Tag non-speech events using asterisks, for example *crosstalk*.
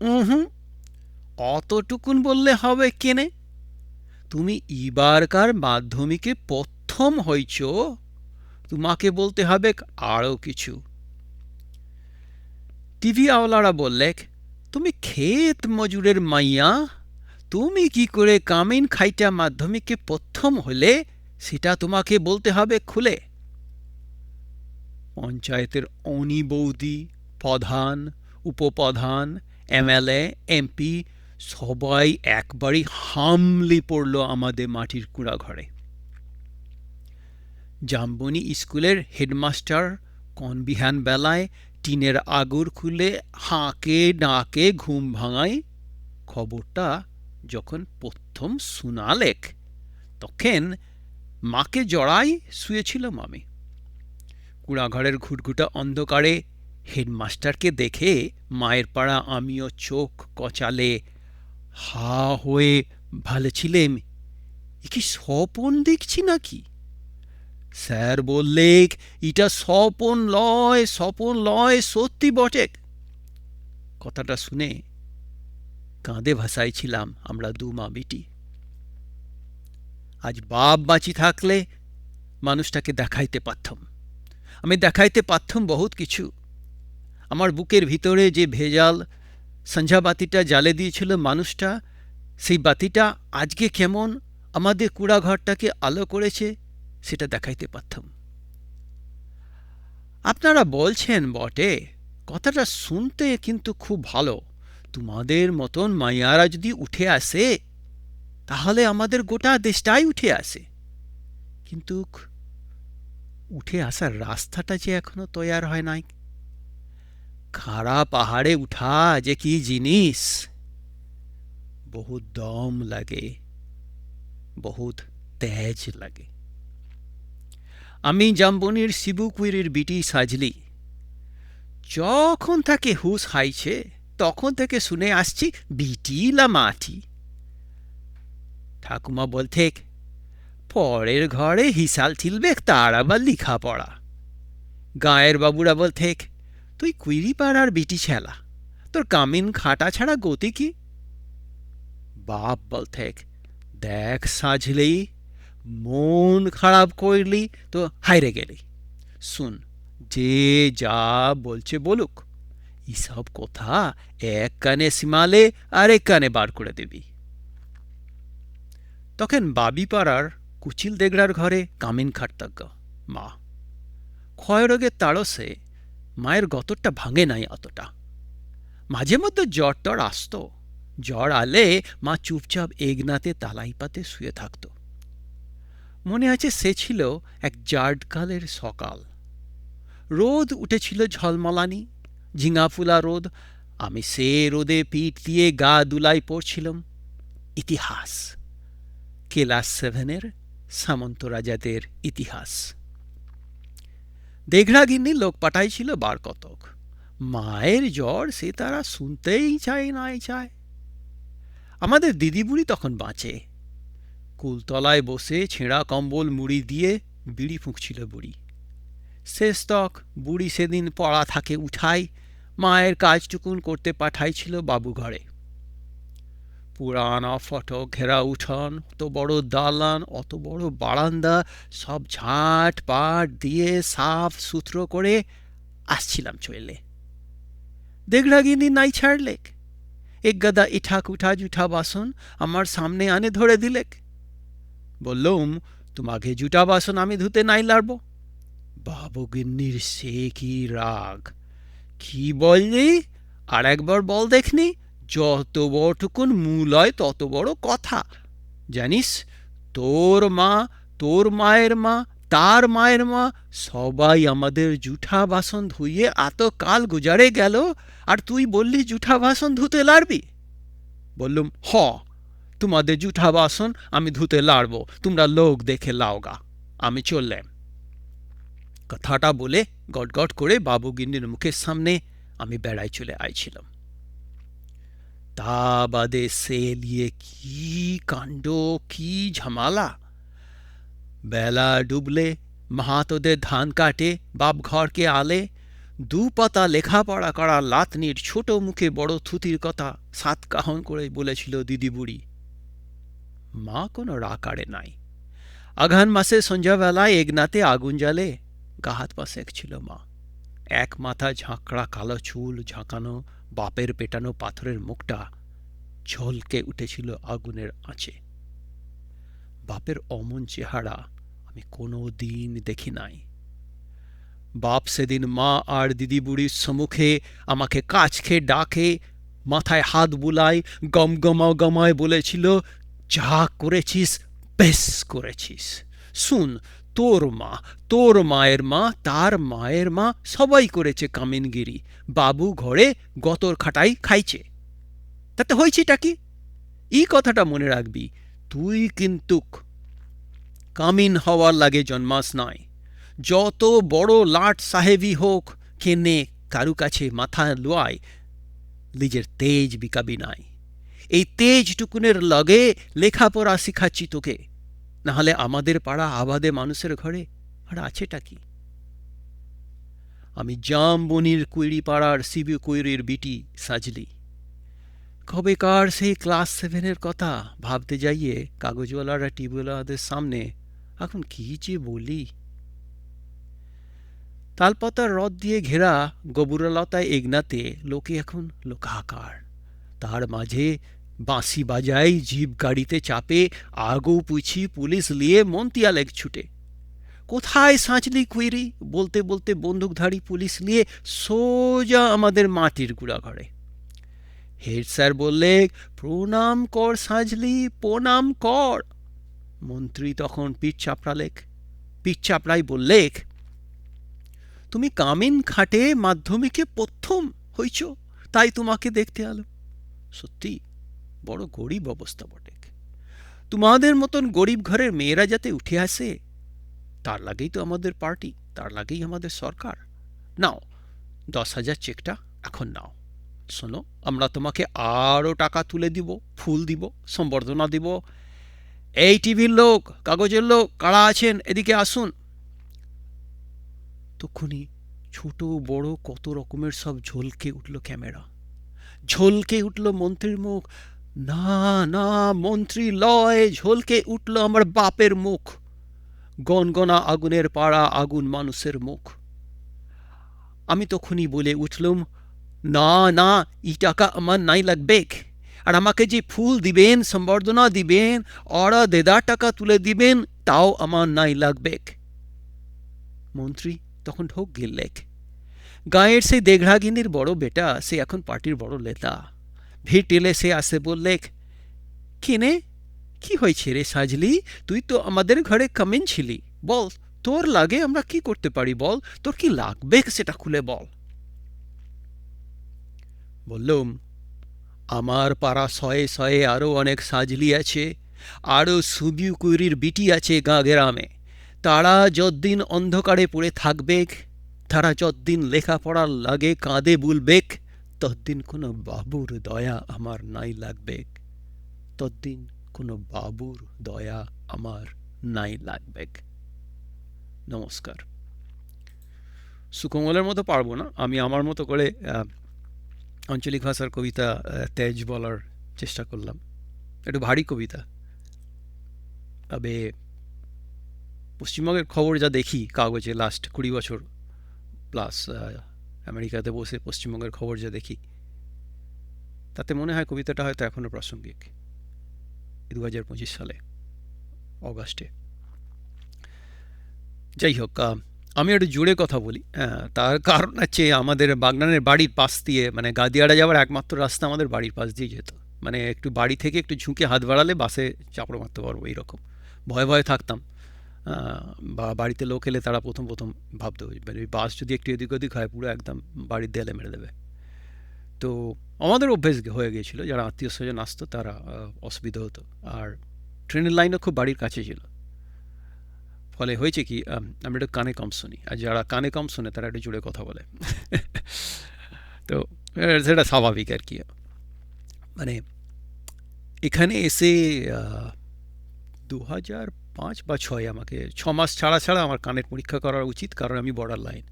হুম অতটুকুন বললে হবে কেনে? তুমি এবারকার মাধ্যমিকে প্রথম হইছ, তোমাকে বলতে হবে আরও কিছু। টিভি আওলারা বললে, তুমি ক্ষেত মজুরের মাইয়া, তুমি কি করে কামিন খাইটা মাধ্যমিকে প্রথম হলে সেটা তোমাকে বলতে হবে খুলে? পঞ্চায়েতের অনি বৌদি প্রধান, উপপ্রধান এমএলএ এমপি সবাই একবারই হামলে পড়ল আমাদের মাটির কুড়া ঘরে জাম্বনি স্কুলের হেডমাস্টার কনবিহান বেলায় টিনের আগুর খুলে হাঁকে ডাকে ঘুম ভাঙায় খবরটা যখন প্রথম শুনালেক তখন মাকে জড়াই শুয়েছিলাম আমি। কুড়াঘরের ঘুটঘুটা অন্ধকারে হেডমাস্টারকে দেখে মায়ের পাড়া আমিও চোখ কচালে, হা হয়ে ভালেছিলেম এ কি স্বপন দেখছি নাকি? স্যার বললে ইটা স্বপন লয় স্বপন লয়, সত্যি বটে। কথাটা শুনে কাঁদে ভাসাইছিলাম আমরা দু মা বেটি। আজ বাপ বাঁচি থাকলে মানুষটাকে দেখাইতে পারতাম। আমি দেখাইতে পারতাম বহুত কিছু। আমার বুকের ভিতরে যে ভেজাল সন্ধ্যা বাতিটা জ্বালে দিয়েছিল মানুষটা, সেই বাতিটা আজকে কেমন আমাদের কুড়াঘরটাকে আলো করেছে সেটা দেখাইতে পারতাম। আপনারা বলছেন বটে, কথাটা শুনতে কিন্তু খুব ভালো। তোমাদের মতন মাইয়ারা যদি উঠে আসে, তাহলে আমাদের গোটা দেশটাই উঠে আসে। কিন্তু উঠে আসার রাস্তাটা যে এখনও তৈয়ার হয় নাই। খাড়া পাহাড়ে উঠা যে কি জিনিস? বহুত দম লাগে, বহুত তেজ লাগে। আমি জাম্বনির শিবুকুইরের বিটি সাজলি। যখন তাকে হুস হাইছে, তখন থেকে শুনে আসছি বিটি লা মাটি। ঠাকুমা বলতে, পরের ঘরে হিসাল ঠিলবে তার আবার লিখা পড়া গায়ের বাবুরা বলতে তুই কুইরি পাড়ার বিটি ছেলা। তোর কামিন খাটা ছাড়া গতি কি? বাপ বলতে দেখ সাজলেই মন খারাপ করলি তো হাইরে গেলি। শুন, যে যা বলছে বলুক, এসব কথা এক কানে সীমালে আর এক কানে বার করে দিবি। তখন বাবিপাড়ার কুচিল দেগড়ার ঘরে কামিন খাটতাজ্ঞ মা। ক্ষয়রোগের তাড়সে মায়ের গতরটা ভাঙে নাই অতটা। মাঝে মধ্যে জ্বর টর আসত। জ্বর আলে মা চুপচাপ এগনাতে তালাই পাতে শুয়ে থাকত। মনে আছে সে ছিল এক জার্ডকালের সকাল। রোদ উঠেছিল ঝলমলানি, ঝিঙাফুলা রোদ। আমি সে রোদে পিঠ দিয়ে গা দুলাই পড়ছিলাম। ইতিহাস। ক্লাস সেভেনের সামন্ত রাজাদের ইতিহাস। দেঘড়াগিন্নি লোক পাঠাইছিল বার কতক। মায়ের জ্বর সে তারা শুনতেই চায় নাই চায়। আমাদের দিদি বুড়ি তখন বাঁচে। কুলতলায় বসে ছেঁড়া কম্বল মুড়ি দিয়ে বিড়ি ফুঁকছিল বুড়ি। শেষ তক বুড়ি সেদিন পড়া থাকে উঠাই, মায়ের কাজটুকুন করতে পাঠাইছিল বাবু ঘরে পুরানা ফটক ঘেরা উঠোন, অত বড় দালান, অত বড় বারান্দা, সব ঝাঁট পাট দিয়ে সাফ সুতরো করে আসছিলাম চলে দেখলা দেগড়াগিনি নাই ছাড়লেক। এক গাদা ইঠা কুঠা জুঠা বাসন আমার সামনে আনে ধরে দিলেক। বললুম, তোমাকে জুটা বাসন আমি ধুতে নাই লাড়ব? বাবুগিন্নির সে কি রাগ? কি বললি? আর একবার বল দেখনি? যত বড়টুকুন মূল হয়, তত বড় কথা। জানিস, তোর মা, তোর মায়ের মা, তার মায়ের মা সবাই আমাদের জুঠা বাসন ধুইয়ে এত কাল গুজারে গেল, আর তুই বললি জুঠা বাসন ধুতে লাড়বি? বললুম, হ, তোমাদের জুঠা বাসন আমি ধুতে লাড়ব, তোমরা লোক দেখে লাওগা, আমি চললাম। কথাটা বলে গটগট করে বাবুগিন্নির মুখের সামনে আমি বেড়াই চলে আইছিলাম। তা বাদে সে কি কাণ্ড, কি ঝামালা? বেলা ডুবলে, মাহাতোদের ধান কাটে বাপ ঘরকে আলে দু পাতা লেখাপড়া করা লাতনির ছোট মুখে বড় থুতির কথা সাত কাহন করে বলেছিল দিদি বুড়ি। মা কোনো রাকারে নাই। আঘান মাসে সন্ধ্যাবেলায় এগনাতে আগুন জ্বালে, গা হাত পা সেঁকছিল মা। এক মাথা ঝাঁকড়া কালো চুল ঝাঁকানো বাপের পেটানো পাথরের মুখটা ঝলকে উঠেছিল আগুনের আঁচে। বাপের অমন চেহারা আমি কোনো দিন দেখি নাই। বাপ সেদিন মা আর দিদি বুড়ির সম্মুখে আমাকে কাছ খেয়ে ডাকে, মাথায় হাত বুলায় গম গমাও গমায় বলেছিল, যা করেছিস, বেশ করেছিস। শুন তোর মা, তোর মায়ের মা, তার মায়ের মা সবাই করেছে কামিনগিরি। বাবু ঘরে গতর খাটাই খাইছে। তাতে হয়েছেটা কি? এই কথাটা মনে রাখবি, তুই কিন্তু কামিন হওয়ার লাগে জন্মাস নয় যত বড় লাট সাহেবই হোক, কেনে কারু কাছে মাথা লোয়ায়, নিজের তেজ বিকাবি নাই। এই তেজটুকুনের লগে লেখাপড়া শিখাচ্ছি তোকে। নাহলে আমাদের পাড়া আবাদে মানুষের ঘরে, আর আছেটা কি? আমি জাম বনির কুইড়ি পাড়ার সিবি কুইরির বিটি সাজলি। কবেকার সেই ক্লাস সেভেনের কথা ভাবতে যাইয়ে কাগজওয়ালারা টিউবওয়েলাদের সামনে এখন কি যে বলি? তালপাতার রদ দিয়ে ঘেরা গবুরলতায় এগনাতে লোকে এখন লোকাকার। তার মাঝে বাঁশি বাজাই জিপ গাড়িতে চাপে আগু পুছি পুলিশ নিয়ে মন্তিয়া লেগ ছুটে। কোথায় সাঁচলি কুইরি? বলতে বলতে বন্দুকধারী পুলিশ নিয়ে সোজা আমাদের মাটির গুড়া ঘরে হেড স্যার বললে, প্রণাম কর সাঁঝলি প্রণাম কর। মন্ত্রী তখন পিঠ চাপড়ালেক পিঠ চাপড়াই বললেক তুমি কামিন খাটে মাধ্যমিকে প্রথম হইছ, তাই তোমাকে দেখতে আলো। সত্যি? বড় গরিব অবস্থা বটে। তোমাদের মতন গরিব ঘরের মেয়েরা যাতে উঠে আসে, তার লাগেই তো আমাদের পার্টি, তার লাগেই আমাদের সরকার। নাও, দশ হাজার চেকটা এখন নাও। শোনো, আমরা তোমাকে আরও টাকা তুলে দিব, ফুল দিব, সম্বর্ধনা দিব। এই টিভির লোক, কাগজের লোক, কারা আছেন? এদিকে আসুন। তক্ষুনি ছোট, বড়, কত রকমের সব ঝলকে উঠল ক্যামেরা। ঝলকে উঠল মন্ত্রীর মুখ না না, মন্ত্রী লয়, ঝলকে উঠল আমার বাপের মুখ। গনগনা আগুনের পাড়া, আগুন মানুষের মুখ। আমি তখনই বলে উঠলুম, না না ই টাকা আমার নাই লাগবে। আর আমাকে যে ফুল দিবেন, সম্বর্ধনা দিবেন, অরা দেদার টাকা তুলে দিবেন, তাও আমার নাই লাগবে। মন্ত্রী তখন ঢোক গিললেক। গাঁয়ের সেই দেঘড়াগিনীর বড় বেটা, সে এখন পার্টির বড় নেতা। ভিড় টেলে সে আসে বললেক কিনে? কি হয়েছে রে সাজলি? তুই তো আমাদের ঘরে কামিন ছিলি। বল, তোর লাগে আমরা কি করতে পারি বল? তোর কি লাগবে সেটা খুলে বল। বললুম, আমার পাড়া শয়ে শয়ে আরও অনেক সাজলি আছে। আরও সুবিউ কুইরির বিটি আছে গাঁ গ্রামে তারা যদ্দিন অন্ধকারে পড়ে থাকবেক, তারা যদ্দিন লেখাপড়ার লাগে কাঁদে বুলবেক তদ্দিন কোনো বাবুর দয়া আমার নাই লাগবে। তদ্দিন কোনো বাবুর দয়া আমার নাই লাগবে। নমস্কার। সুকমলের মতো পারব না। আমি আমার মতো করে আঞ্চলিক ভাষার কবিতা তেজ বলার চেষ্টা করলাম। একটু ভারী কবিতা। তবে পশ্চিমবঙ্গের খবর যা দেখি, কাগজে লাস্ট কুড়ি বছর প্লাস আমেরিকাতে বসে পশ্চিমবঙ্গের খবর যা দেখি, তাতে মনে হয় কবিতাটা হয়তো এখনও প্রাসঙ্গিক। দু হাজার পঁচিশ সালে, অগাস্টে। যাই হোক আমি একটু জুড়ে কথা বলি। তার কারণ হচ্ছে আমাদের বাগনানের বাড়ির পাশ দিয়ে মানে গাদিয়াড়া যাওয়ার একমাত্র রাস্তা আমাদের বাড়ির পাশ দিয়ে যেত। মানে একটু বাড়ি থেকে একটু ঝুঁকে হাত বাড়ালে বাসে চাপড় মারতে পারব, এইরকম। ভয়ে ভয়ে থাকতাম। বা বাড়িতে লোক এলে তারা প্রথম প্রথম ভাবতে মানে ওই বাস যদি একটু এদিক ওদিক হয়, পুরো একদম বাড়ির দেয়ালে মেরে দেবে। তো আমাদের অভ্যেস হয়ে গিয়েছিল, যারা আত্মীয় স্বজন আসতো তারা অসুবিধা হতো। আর ট্রেনের লাইনও খুব বাড়ির কাছে ছিল। ফলে হয়েছে কি আমরা একটু কানে কম শুনি, আর যারা কানে কম শুনে তারা একটু জুড়ে কথা বলে। *laughs* তো সেটা স্বাভাবিক আর কি। মানে এখানে এসে দু হাজার পাঁচ বা ছয় আমাকে, ছ মাস ছাড়া ছাড়া আমার কানের পরীক্ষা করা উচিত, কারণ আমি বর্ডার লাইন